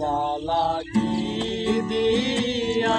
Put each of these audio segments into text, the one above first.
জ্বালা কি দিয়া।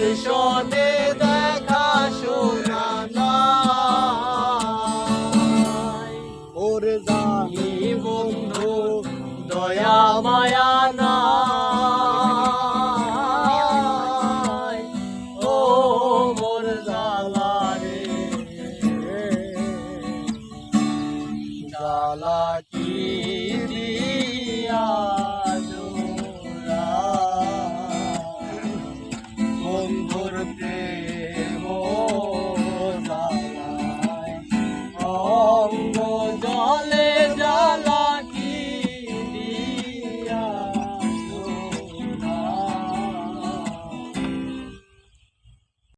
দর্শনে দেখা শোনা ওর জানি বন্ধু, দয়া, মায়া না ও মোর জালা রে জালা কি ভরতে